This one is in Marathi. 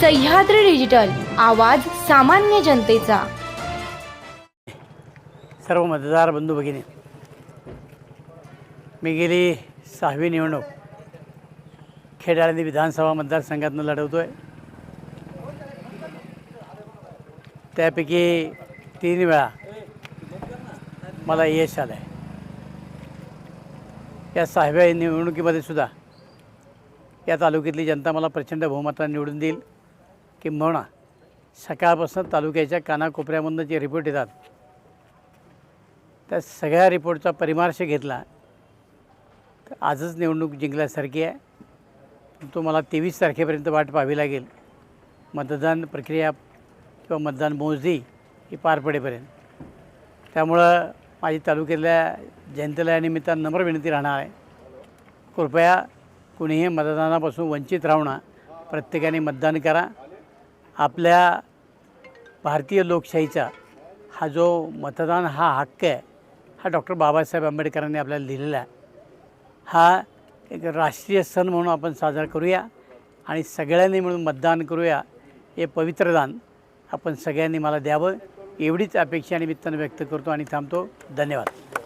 सह्याद्री डिजिटल आवाज सामान्य जनतेचा. सर्व मतदार बंधू भगिनी मी गेली सहावी निवडणूक. खेड आळंदी विधानसभा मतदारसंघातून लढवतो आहे त्यापैकी तीन वेळा मला यश आलं आहे या सहाव्या निवडणुकीमध्ये सुद्धा या तालुक्यातली जनता मला प्रचंड बहुमताने निवडून देईल. किंबहुना सकाळपासून तालुक्याच्या कानाकोपऱ्यामधून जे रिपोर्ट येतात त्या सगळ्या रिपोर्टचा परिमार्श घेतला तर आजच निवडणूक जिंकल्यासारखी आहे. तो मला तेवीस तारखेपर्यंत वाट पाहावी लागेल. मतदान प्रक्रिया किंवा मतदान मोजणी ही पार पडेपर्यंत. त्यामुळं माझी तालुक्यातल्या जनतेला या निमित्तानं नम्र विनंती राहणार आहे. कृपया कुणीही मतदानापासून वंचित राहू प्रत्येकाने मतदान करा. आपल्या भारतीय लोकशाहीचा हा जो मतदान हा हक्क आहे हा डॉक्टर बाबासाहेब आंबेडकरांनी आपल्याला दिलेला आहे हा एक राष्ट्रीय सण म्हणून आपण साजरा करूया आणि सगळ्यांनी मिळून मतदान करूया हे पवित्र दान आपण सगळ्यांनी मला द्यावं एवढीच अपेक्षा निमित्तानं व्यक्त करतो आणि थांबतो. धन्यवाद.